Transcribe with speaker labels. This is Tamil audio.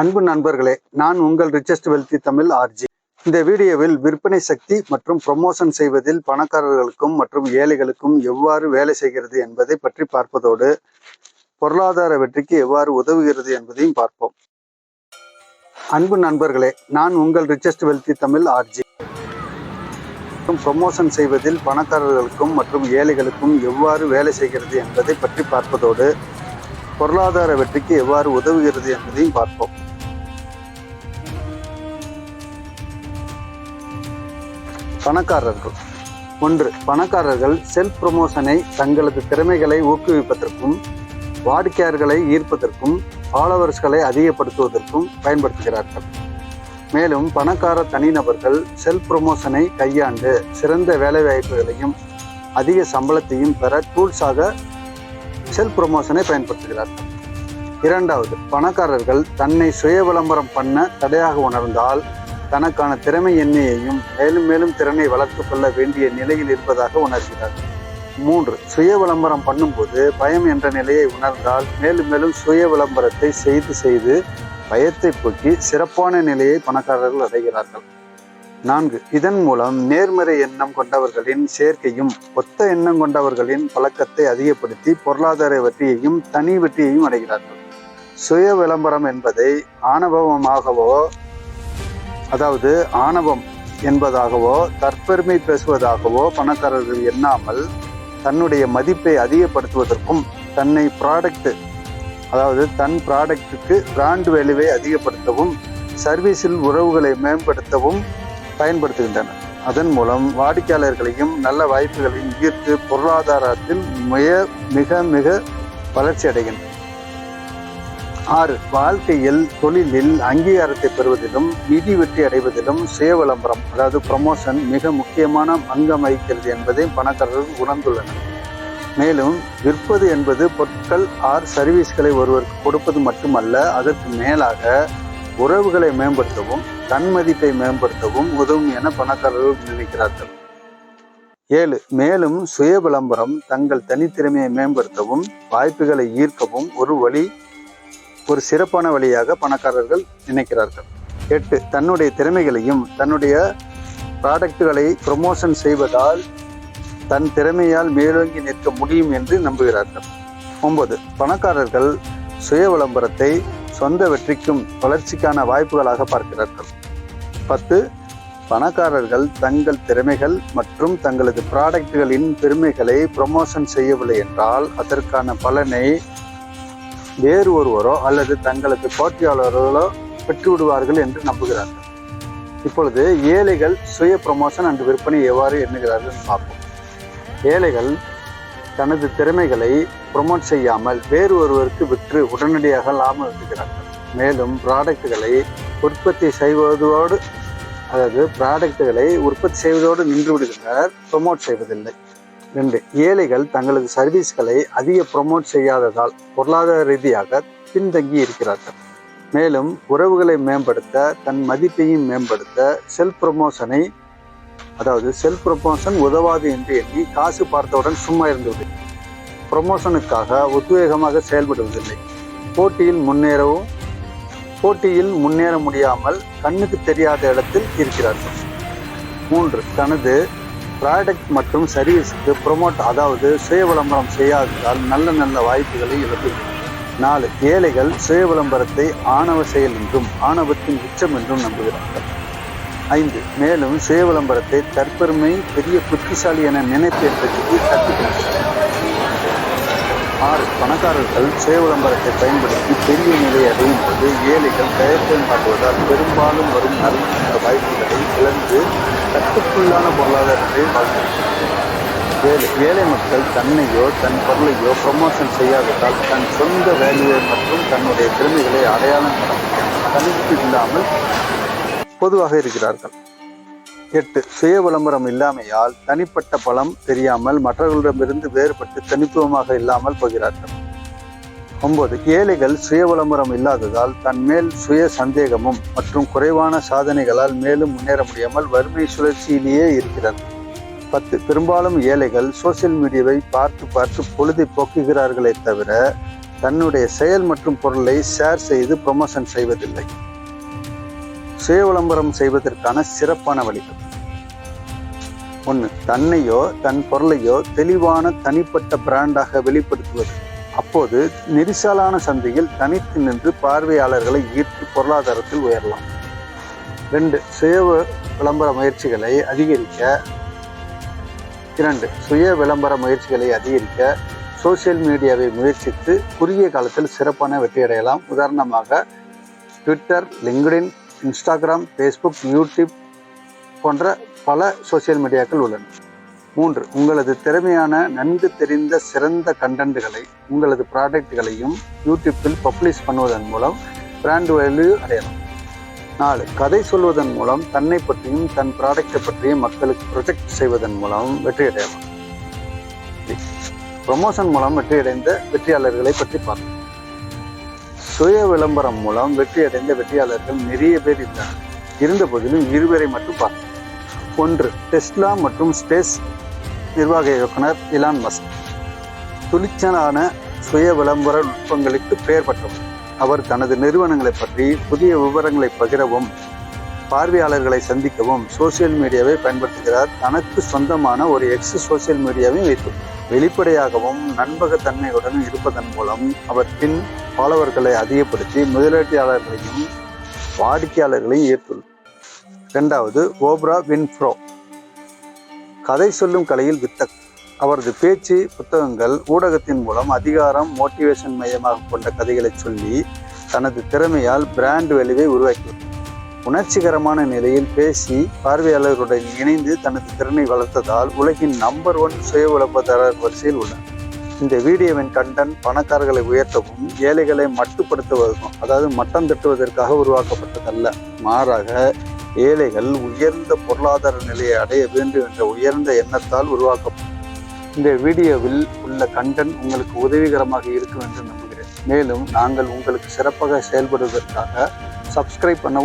Speaker 1: அன்பு நண்பர்களே நான் உங்கள் ரிச்சஸ்ட் வெல்தி தமிழ் ஆர்ஜி இந்த வீடியோவில் விற்பனை சக்தி மற்றும் ப்ரொமோஷன் செய்வதில் பணக்காரர்களுக்கும் மற்றும் ஏழைகளுக்கும் எவ்வாறு வேலை செய்கிறது என்பதை பற்றி பார்ப்பதோடு பொருளாதார வெற்றிக்கு எவ்வாறு உதவுகிறது என்பதையும் பார்ப்போம். அன்பு நண்பர்களே நான் உங்கள் richest wealthy Tamil R G மற்றும் ப்ரொமோஷன் செய்வதில் பணக்காரர்களுக்கும் மற்றும் ஏழைகளுக்கும் எவ்வாறு வேலை செய்கிறது என்பதை பற்றி பார்ப்பதோடு பொருளாதார வெற்றிக்கு எவ்வாறு உதவுகிறது என்பதையும் பார்ப்போம். பணக்காரர்கள். ஒன்று பணக்காரர்கள் செல்ஃப் ப்ரொமோஷனை தங்களது திறமைகளை ஊக்குவிப்பதற்கும் வாடிக்கையாளர்களை ஈர்ப்பதற்கும் ஃபாலோவர்ஸ்களை அதிகப்படுத்துவதற்கும் பயன்படுத்துகிறார்கள். மேலும் பணக்கார தனிநபர்கள் செல்ஃப் ப்ரொமோஷனை கையாண்டு சிறந்த வேலைவாய்ப்புகளையும் அதிக சம்பளத்தையும் பெற டூல்ஸாக செல்ஃப் ப்ரொமோஷனை பயன்படுத்துகிறார்கள். இரண்டாவது பணக்காரர்கள் தன்னை சுய விளம்பரம் பண்ண தடையாக உணர்ந்தால் தனக்கான திறமை எண்ணியையும் மேலும் மேலும் திறனை வளர்த்துக் கொள்ள வேண்டிய நிலையில் இருப்பதாக உணர்கிறார்கள் மூன்று சுய விளம்பரம் பண்ணும்போது பயம் என்ற நிலையை உணர்ந்தால் மேலும் மேலும் சுய விளம்பரத்தை செய்து செய்து பயத்தை போக்கி சிறப்பான நிலையை பணக்காரர்கள் அடைகிறார்கள். நான்கு இதன் மூலம் நேர்மறை எண்ணம் கொண்டவர்களின் சேர்க்கையும் ஒத்த எண்ணம் கொண்டவர்களின் பழக்கத்தை அதிகப்படுத்தி பொருளாதார வெற்றியையும் தனி வெற்றியையும் அடைகிறார்கள். சுய விளம்பரம் என்பதை ஆணவமாகவோ அதாவது ஆணவம் என்பதாகவோ தற்பெருமை பேசுவதாகவோ பணக்காரர்கள் எண்ணாமல் தன்னுடைய மதிப்பை அதிகப்படுத்துவதற்கும் தன்னை ப்ராடக்ட் அதாவது தன் ப்ராடக்ட்டுக்கு பிராண்ட் வேல்யூவை அதிகப்படுத்தவும் சர்வீஸில் உறவுகளை மேம்படுத்தவும் பயன்படுத்துகின்றனர். அதன் மூலம் வாடிக்கையாளர்களையும் நல்ல வாய்ப்புகளையும் ஈர்த்து பொருளாதாரத்தில் மிக மிக மிக வளர்ச்சி அடைகின்றன ஆறு வாழ்க்கையில் தொழிலில் அங்கீகாரத்தை பெறுவதிலும் நிதி வெற்றி அடைவதிலும் சுய விளம்பரம் அதாவது ப்ரமோஷன் மிக முக்கியமான அங்கம் வகிக்கிறது என்பதை பணக்காரர்கள் உணர்ந்துள்ளனர். மேலும் விற்பது என்பது பொருட்கள் ஆர் சர்வீஸ்களை ஒருவருக்கு கொடுப்பது மட்டுமல்ல அதற்கு மேலாக உறவுகளை மேம்படுத்தவும் தன்மதிப்பை மேம்படுத்தவும் உதவும் என பணக்காரர்கள் நினைக்கிறார்கள். ஏழு மேலும் சுய விளம்பரம் தங்கள் தனித்திறமையை மேம்படுத்தவும் வாய்ப்புகளை ஈர்க்கவும் ஒரு வழி ஒரு சிறப்பான வழியாக பணக்காரர்கள் நினைக்கிறார்கள். எட்டு தன்னுடைய திறமைகளையும் தன்னுடைய ப்ராடக்டுகளை ப்ரொமோஷன் செய்வதால் தன் திறமையால் மேலோங்கி நிற்க முடியும் என்று நம்புகிறார்கள். ஒன்பது பணக்காரர்கள் சுய விளம்பரத்தை சொந்த வெற்றிக்கும் வளர்ச்சிக்கான வாய்ப்புகளாக பார்க்கிறார்கள். பத்து பணக்காரர்கள் தங்கள் திறமைகள் மற்றும் தங்களது ப்ராடக்ட்களின் பெருமைகளை ப்ரொமோஷன் செய்யவில்லை என்றால் அதற்கான பலனை வேறு ஒருவரோ அல்லது தங்களது போட்டியாளர்களோ பெற்றுவிடுவார்கள் என்று நம்புகிறார்கள். இப்பொழுது ஏழைகள் சுய ப்ரொமோஷன் அன்று விற்பனை எவ்வாறு எண்ணுகிறார்கள் பார்ப்போம். ஏழைகள் தனது திறமைகளை ப்ரொமோட் செய்யாமல் வேறு ஒருவருக்கு விற்று உடனடியாக லாபம் ஈட்டுகிறார்கள் மேலும் ப்ராடக்ட்டுகளை உற்பத்தி செய்வதோடு அதாவது ப்ராடக்ட்டுகளை உற்பத்தி செய்வதோடு நின்று விடுகின்றனர் ப்ரொமோட் செய்வதில்லை. ரெண்டு ஏழைகள் தங்களது சர்வீஸ்களை அதிக ப்ரொமோட் செய்யாததால் பொருளாதார ரீதியாக பின்தங்கி இருக்கிறார்கள். மேலும் உறவுகளை மேம்படுத்த தன் மதிப்பையும் மேம்படுத்த செல்ஃப் ப்ரொமோஷனை அதாவது செல்ஃப் ப்ரொமோஷன் உதவாது என்று எண்ணி காசு பார்த்தவுடன் சும்மா இருந்தது ப்ரொமோஷனுக்காக உத்வேகமாக செயல்படுவதில்லை. போட்டியில் முன்னேறவும் போட்டியில் முன்னேற முடியாமல் கண்ணுக்கு தெரியாத இடத்தில் இருக்கிறார்கள். மூன்று தனது ப்ராடக்ட் மற்றும் சர்வீஸுக்கு ப்ரொமோட் அதாவது சுய விளம்பரம் செய்யாததால் நல்ல நல்ல வாய்ப்புகளை இழக்கிறது நாலு ஏழைகள் சுய விளம்பரத்தை ஆணவ செயல் என்றும் ஆணவத்தின் உச்சம் என்றும் நம்புகிறார்கள். ஐந்து மேலும் சுய விளம்பரத்தை தற்பெருமை பெரிய புத்திசாலி என நினைப்பு என்பதற்கு கற்றுக்கிறார்கள் ஆறு பணக்காரர்கள் சுய விளம்பரத்தை பயன்படுத்தி பெரிய நிலை அடையும் போது ஏழைகள் தயக்கம் காட்டுவதால் பெரும்பாலும் வரும் நல்ல வாய்ப்புகளை இழந்து கட்டுக்குள்ளான பொருளாதாரத்தை வாழ்கிறார்கள் ஏழை ஏழை மக்கள் தன்னையோ தன் பொருளையோ ப்ரமோஷன் செய்யாததால் தன் சொந்த வேலையை மற்றும் தன்னுடைய திறமைகளை அடையாளம் தனிப்பு தனித்து இல்லாமல் பொதுவாக இருக்கிறார்கள். எட்டு சுய விளம்பரம் இல்லாமையால் தனிப்பட்ட பலம் தெரியாமல் மற்றவர்களிடமிருந்து வேறுபட்டு தனித்துவமாக இல்லாமல் போகிறார்கள். ஒன்பது ஏழைகள் சுய விளம்பரம் இல்லாததால் தன் மேல் சுய சந்தேகமும் மற்றும் குறைவான சாதனைகளால் மேலும் முன்னேற முடியாமல் வறுமை சுழற்சியிலேயே இருக்கிறது பத்து பெரும்பாலும் ஏழைகள் சோசியல் மீடியாவை பார்த்து பார்த்து பொழுதை போக்குகிறார்களே தவிர தன்னுடைய செயல் மற்றும் பொருளை ஷேர் செய்து ப்ரொமோஷன் செய்வதில்லை. சுய விளம்பரம் செய்வதற்கான சிறப்பான வழிகள். ஒன்று தன்னையோ தன் பொருளையோ தெளிவான தனிப்பட்ட பிராண்டாக வெளிப்படுத்துவது. அப்போது நெரிசலான சந்தையில் தனித்து நின்று பார்வையாளர்களை ஈர்த்து பொருளாதாரத்தில் உயரலாம். ரெண்டு சுய விளம்பர முயற்சிகளை அதிகரிக்க. இரண்டு சுய விளம்பர முயற்சிகளை அதிகரிக்க. சோஷியல் மீடியாவை முயற்சித்து குறுகிய காலத்தில் சிறப்பான வெற்றியடையலாம் உதாரணமாக Twitter LinkedIn Instagram Facebook YouTube போன்ற பல சோஷியல் மீடியாக்கள் உள்ளன. மூன்று உங்களது திறமையான நன்கு தெரிந்த சிறந்த கண்டென்ட்களை உங்களது ப்ராடக்ட்களையும் யூடியூப்பில் பப்ளிஷ் பண்ணுவதன் மூலம் பிராண்ட் வேல்யூ அடையலாம். நாலு கதை சொல்வதன் மூலம் தன்னை பற்றியும் தன் ப்ராடக்டை பற்றியும் மக்களுக்கு ப்ரொஜெக்ட் செய்வதன் மூலம் வெற்றி அடையலாம். ப்ரொமோஷன் மூலம் வெற்றியடைந்த வெற்றியாளர்களை பற்றி பார்ப்போம். சுய விளம்பரம் மூலம் வெற்றியடைந்த வெற்றியாளர்கள் நிறைய பேர் இருந்தார் இருந்த போதிலும் இருவரை மட்டும் பார்த்தோம் ஒன்று டெஸ்லா மற்றும் ஸ்பேஸ் நிர்வாக இயக்குனர் இலான் மஸ்க். துணிச்சலான சுய விளம்பர நுட்பங்களுக்கு பெயர் பெற்றவர் அவர் தனது நிறுவனங்களை பற்றி புதிய விவரங்களை பகிரவும் பார்வையாளர்களை சந்திக்கவும் சோஷியல் மீடியாவை பயன்படுத்துகிறார். தனக்கு சொந்தமான ஒரு எக்ஸ் சோஷியல் மீடியாவையும் வைத்துள்ளார் வெளிப்படையாகவும் நண்பகத்தன்மையுடன் இருப்பதன் மூலம் அவர் பின் ஃபாலோவர்களை அதிகப்படுத்தி முதலீட்டாளர்களையும் வாடிக்கையாளர்களையும் ஈர்த்துள்ளார் இரண்டாவது ஓப்ரா வின்ஃப்ரோ. கதை சொல்லும் கலையில் வித்தக் அவரது பேச்சு புத்தகங்கள் ஊடகத்தின் மூலம் அதிகாரம் மோட்டிவேஷன் மையமாக கொண்ட கதைகளை சொல்லி தனது திறமையால் பிராண்ட் வலிவை உருவாக்கியது உணர்ச்சிகரமான நிலையில் பேசி பார்வையாளர்களுடன் இணைந்து தனது திறனை வளர்த்ததால் உலகின் நம்பர் ஒன் சுய உழப்பதாரர் வரிசையில் உள்ளார். இந்த வீடியோவின் கண்டென்ட் பணக்காரர்களை உயர்த்தவும் ஏழைகளை மட்டுப்படுத்துவதற்கும் அதாவது மட்டம் தட்டுவதற்காக உருவாக்கப்பட்டதல்ல. மாறாக ஏழைகள் உயர்ந்த பொருளாதார நிலையை அடைய வேண்டும் என்ற உயர்ந்த எண்ணத்தால் உருவாக்கப்படும். இந்த வீடியோவில் உள்ள கண்டன் உங்களுக்கு உதவிகரமாக இருக்கும் என்று நம்புகிறேன். மேலும் நாங்கள் உங்களுக்கு சிறப்பாக செயல்படுவதற்காக சப்ஸ்கிரைப் பண்ணவும்